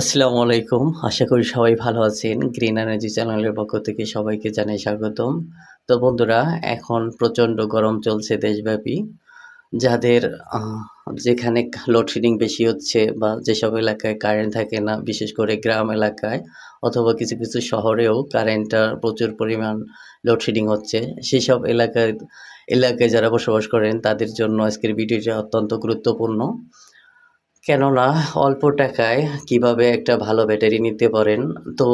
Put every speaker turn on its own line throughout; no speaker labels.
আসসালামু আলাইকুম। আশা করি সবাই ভালো আছেন। গ্রিন এনার্জি চ্যানেলের পক্ষ থেকে সবাইকে জানাই স্বাগতম। তো বন্ধুরা, এখন প্রচণ্ড গরম চলছে দেশব্যাপী। যাদের যেখানে লোডশেডিং বেশি হচ্ছে বা যেসব এলাকায় কারেন্ট থাকে না, বিশেষ করে গ্রাম এলাকায় অথবা কিছু কিছু শহরেও কারেন্টটা প্রচুর পরিমাণ লোডশেডিং হচ্ছে, সেসব এলাকায় এলাকায় যারা বসবাস করেন তাদের জন্য আজকের ভিডিওটা অত্যন্ত গুরুত্বপূর্ণ। কেননা অল্প টাকায় কীভাবে একটা ভালো ব্যাটারি নিতে পারেন, তো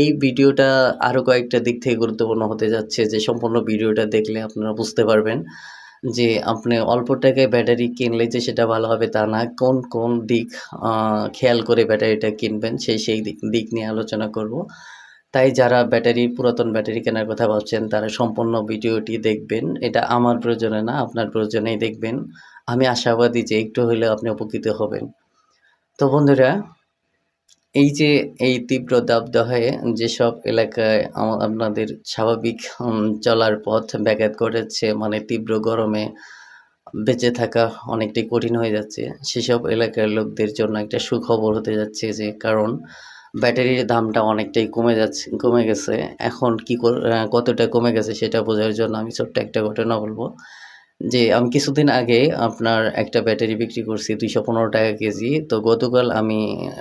এই ভিডিওটা আরও কয়েকটা দিক থেকে গুরুত্বপূর্ণ হতে যাচ্ছে যে সম্পূর্ণ ভিডিওটা দেখলে আপনারা বুঝতে পারবেন যে আপনি অল্প টাকায় ব্যাটারি কিনলে যে সেটা ভালো হবে তা না, কোন কোন দিক খেয়াল করে ব্যাটারিটা কিনবেন সেই সেই দিক নিয়ে আলোচনা করব। তাই যারা ব্যাটারি, পুরাতন ব্যাটারি কেনার কথা ভাবছেন তারা সম্পূর্ণ ভিডিওটি দেখবেন। এটা আমার প্রয়োজনে না, আপনার প্রয়োজনেই দেখবেন। আমি আশাবাদী যে একটু হলেও আপনি উপকৃত হবেন। তো বন্ধুরা, এই যে এই তীব্র দাবদাহে যেসব এলাকায় আপনাদের স্বাভাবিক চলার পথ ব্যাঘাত ঘটেছে মানে তীব্র গরমে বেঁচে থাকা অনেকটাই কঠিন হয়ে যাচ্ছে, সেসব এলাকার লোকদের জন্য একটা সুখবর হতে যাচ্ছে যে, কারণ ব্যাটারির দামটা অনেকটাই কমে যাচ্ছে, কমে গেছে। এখন কি কতটা কমে গেছে সেটা বোঝার জন্য আমি ছোট্ট একটা ঘটনা বলব। যে আমি কিছুদিন আগে আপনার একটা ব্যাটারি বিক্রি করছি দুইশো পনেরো টাকা কেজি। তো গতকাল আমি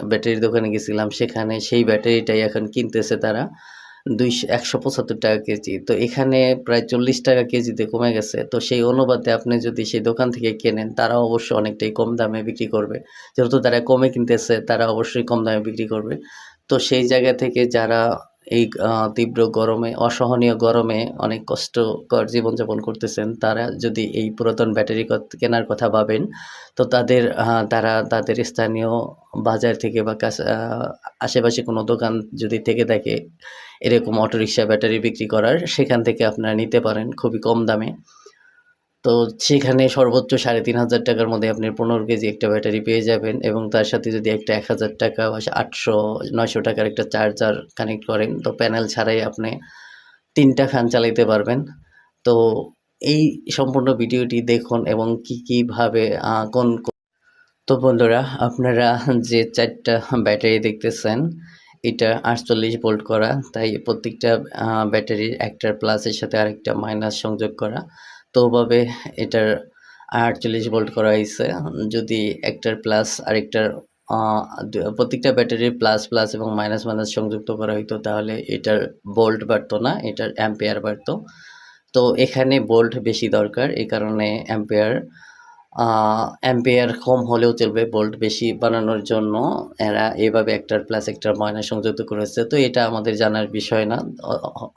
ব্যাটারির দোকানে গেছিলাম, সেখানে সেই ব্যাটারিটাই এখন কিনতেছে তারা দুইশো, একশো পঁচাত্তর টাকা কেজি। তো এখানে প্রায় চল্লিশ টাকা কেজিতে কমে গেছে। তো সেই অনুপাতে আপনি যদি সেই দোকান থেকে কেনেন, তারা অবশ্যই অনেকটাই কম দামে বিক্রি করবে। যেহেতু তারা কমে কিনতেছে, তারা অবশ্যই কম দামে বিক্রি করবে। তো সেই জায়গা থেকে যারা এই তীব্র গরমে, অসহনীয় গরমে অনেক কষ্টকর জীবনযাপন করতেছেন। তারা যদি এই পুরাতন ব্যাটারি কেনার কথা ভাবেন, তো তাদের তারা তাদের স্থানীয় বাজার থেকে বা আশেপাশে কোনো দোকান যদি থেকে থাকে, এরকম অটোরিকশা ব্যাটারি বিক্রি করার, সেখান থেকে আপনারা নিতে পারেন খুবই কম দামে। তো সেখানে সর্বোচ্চ সাড়ে তিন হাজার টাকার মধ্যে আপনি পনেরো কেজি একটা ব্যাটারি পেয়ে যাবেন এবং তার সাথে যদি একটা এক হাজার টাকা বা আটশো, নয়শো টাকার একটা চার্জার কানেক্ট করেন, তো প্যানেল ছাড়াই আপনি তিনটা ফ্যান চালাইতে পারবেন। তো এই সম্পূর্ণ ভিডিওটি দেখুন এবং কী কীভাবে কোন তো বন্ধুরা, আপনারা যে চারটা ব্যাটারি দেখতেছেন, এটা আটচল্লিশ ভোল্ট করা, তাই প্রত্যেকটা ব্যাটারির একটার প্লাসের সাথে আরেকটা মাইনাস সংযোগ করা। ওভাবে এটার আটচল্লিশ ভোল্ট করা হয়েছে। যদি একটার প্লাস আরেকটার প্রত্যেকটা ব্যাটারির প্লাস প্লাস এবং মাইনাস মাইনাস সংযুক্ত করা হইতো, তাহলে এটার ভোল্ট বাড়তো না, এটার অ্যাম্পেয়ার বাড়তো। তো এখানে ভোল্ট বেশি দরকার, এই কারণে অ্যাম্পেয়ার অ্যাম্পেয়ার কম হলেও চলবে বোল্ট বেশি বানানোর জন্য। এরা এভাবে একটার প্লাস একটার ময়না সংযুক্ত করেছে। তো এটা আমাদের জানার বিষয় না।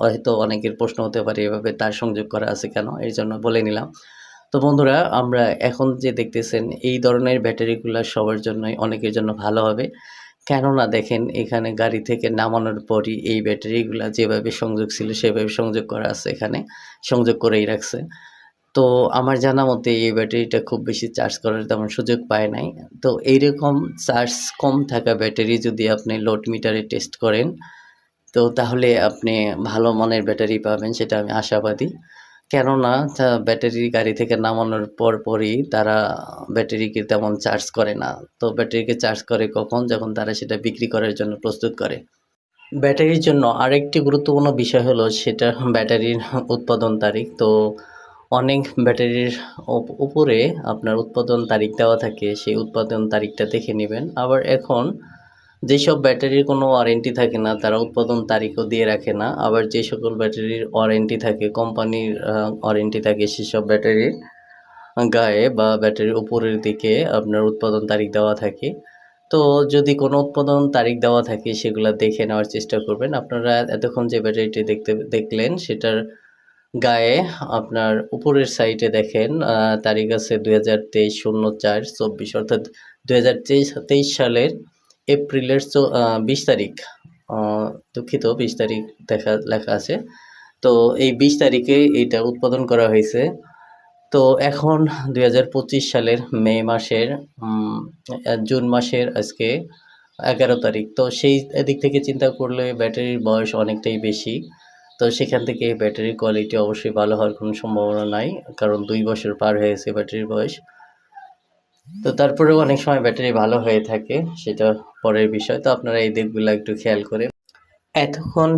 হয়তো অনেকের প্রশ্ন হতে পারে এভাবে তার সংযোগ করা আছে কেন এই জন্য বলে নিলাম। তো বন্ধুরা, আমরা এখন যে দেখতেছেন, এই ধরনের ব্যাটারিগুলো সবার জন্যই অনেকের জন্য ভালো হবে। কেননা দেখেন, এখানে গাড়ি থেকে নামানোর পরই এই ব্যাটারিগুলো যেভাবে সংযোগ ছিল, সেভাবে সংযোগ করা আছে এখানে। সংযোগ করেই রাখছে। তো আমার জানা মতে এই ব্যাটারিটা খুব বেশি চার্জ করার তেমন সুযোগ পায় নাই। তো এইরকম চার্জ কম থাকা ব্যাটারি যদি আপনি লোড মিটারে টেস্ট করেন, তো তাহলে আপনি ভালো মানের ব্যাটারি পাবেন সেটা আমি আশাবাদী। কেননা ব্যাটারি গাড়ি থেকে নামানোর পর পরই তারা ব্যাটারিকে তেমন চার্জ করে না। তো ব্যাটারিকে চার্জ করে কখন? যখন তারা সেটা বিক্রি করার জন্য প্রস্তুত করে। ব্যাটারির জন্য আরেকটি গুরুত্বপূর্ণ বিষয় হলো সেটা ব্যাটারির উৎপাদন তারিখ। তো অনেক ব্যাটারির উপ- উপরে আপনার উৎপাদন তারিখ দেওয়া থাকে, সেই উৎপাদন তারিখটা দেখে নেবেন। আবার এখন যেসব ব্যাটারির কোনো ওয়ারেন্টি থাকে না, তারা উৎপাদন তারিখও দিয়ে রাখে না। আবার যে সকল ব্যাটারির ওয়ারেন্টি থাকে, কোম্পানির ওয়ারেন্টি থাকে, সেসব ব্যাটারির গায়ে বা ব্যাটারির উপরের দিকে আপনার উৎপাদন তারিখ দেওয়া থাকে। তো যদি কোনো উৎপাদন তারিখ দেওয়া থাকে, সেগুলো দেখে নেওয়ার চেষ্টা করবেন। আপনারা এতক্ষণ যে ব্যাটারিটি দেখতে, দেখলেন, সেটার গায়ে আপনার উপরের সাইডে দেখেন তারিখ আছে দুই হাজার তেইশ শূন্য চার চব্বিশ, অর্থাৎ দুই হাজার তেইশ সালের এপ্রিলের বিশ তারিখ দুঃখিত, বিশ তারিখ দেখা, লেখা আছে। তো এই বিশ তারিখে এটা উৎপাদন করা হয়েছে। তো এখন দুই হাজার পঁচিশ সালের মে মাসের জুন মাসের আজকে এগারো তারিখ। তো সেই দিক থেকে চিন্তা করলে ব্যাটারির বয়স অনেকটাই বেশি। তো সেখান থেকে ব্যাটারির কোয়ালিটি অবশ্যই ভালো হওয়ার কোনো সম্ভাবনা নাই, কারণ দুই বছর পার হয়েছে ব্যাটারির বয়স। তো তারপরেও অনেক সময় ব্যাটারি ভালো হয়ে থাকে, সেটা পরের বিষয়। তো আপনারা এই দিকগুলো একটু খেয়াল করে। এতক্ষণ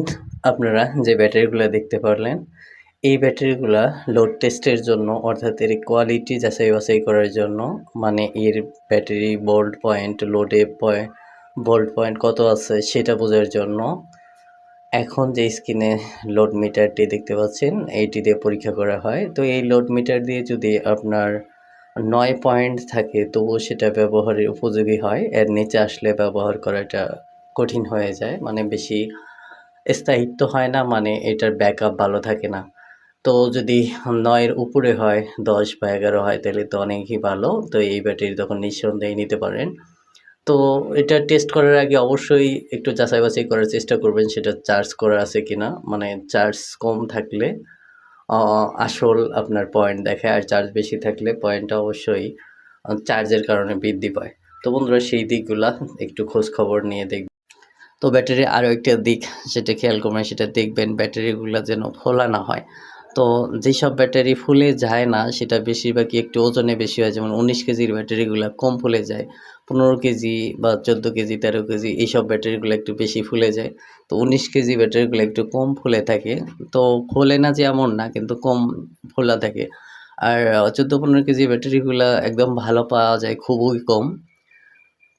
আপনারা যে ব্যাটারিগুলো দেখতে পারলেন, এই ব্যাটারিগুলা লোড টেস্টের জন্য, অর্থাৎ এর কোয়ালিটি যাচাই বাছাই করার জন্য মানে এর ব্যাটারি বোল্ট পয়েন্ট লোডে পয়েন্ট বোল্ট পয়েন্ট কত আছে সেটা বোঝার জন্য এখন যে স্ক্রিনে লোড মিটারটি দেখতে পাচ্ছেন, এইটি দিয়ে পরীক্ষা করা হয়। তো এই লোড মিটার দিয়ে যদি আপনার নয় পয়েন্ট থাকে তবুও সেটা ব্যবহারের উপযোগী হয়। এর নিচে আসলে ব্যবহার করাটা কঠিন হয়ে যায়। মানে বেশি স্থায়িত্ব হয় না মানে এটার ব্যাকআপ ভালো থাকে না। তো যদি নয়ের উপরে হয়, দশ বা এগারো হয়, তাহলে তো অনেকই ভালো। তো এই ব্যাটারি তখন নিঃসন্দেহে নিতে পারেন তো এটা টেস্ট করার আগে অবশ্যই একটু যাচাই বাছাই করার চেষ্টা করবেন, সেটা চার্জ করা আছে কিনা। মানে চার্জ কম থাকলে আসল আপনার পয়েন্ট দেখায়, আর চার্জ বেশি থাকলে পয়েন্টটা অবশ্যই চার্জের কারণে বৃদ্ধি পায়। তো বন্ধুরা, সেই দিকগুলা একটু খোঁজ খবর নিয়ে দেখবেন তো ব্যাটারি আরও একটা দিক, সেটা খেয়াল করবেন, সেটা দেখবেন ব্যাটারিগুলো যেন ফোলা না হয়। তো যেসব ব্যাটারি ফুলে যায় না, সেটা বেশিরভাগই একটু ওজনে বেশি হয়, যেমন উনিশ কেজির ব্যাটারিগুলো কম ফুলে যায়। পনেরো কেজি বা চোদ্দ কেজি, তেরো কেজি এইসব ব্যাটারিগুলো একটু বেশি ফুলে যায়। তো উনিশ কেজি ব্যাটারিগুলো একটু কম ফুলে থাকে। তো ফোলে না যে এমন না, কিন্তু কম ফোলা থাকে। আর, চোদ্দ পনেরো কেজি ব্যাটারিগুলো একদম ভালো পাওয়া যায়, খুবই কম।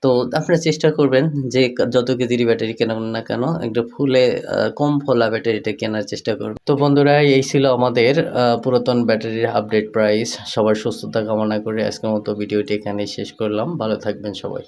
তো আপনারা চেষ্টা করবেন যে যত কেজির ব্যাটারি কেনেন না কেন, একটা ফুলে কম ফোলা ব্যাটারিটা কেনার চেষ্টা করবেন। তো বন্ধুরা, এই ছিল আমাদের পুরাতন ব্যাটারির আপডেট প্রাইস। সবার সুস্থতা কামনা করে আজকের মতো ভিডিওটি এখানেই শেষ করলাম। ভালো থাকবেন সবাই।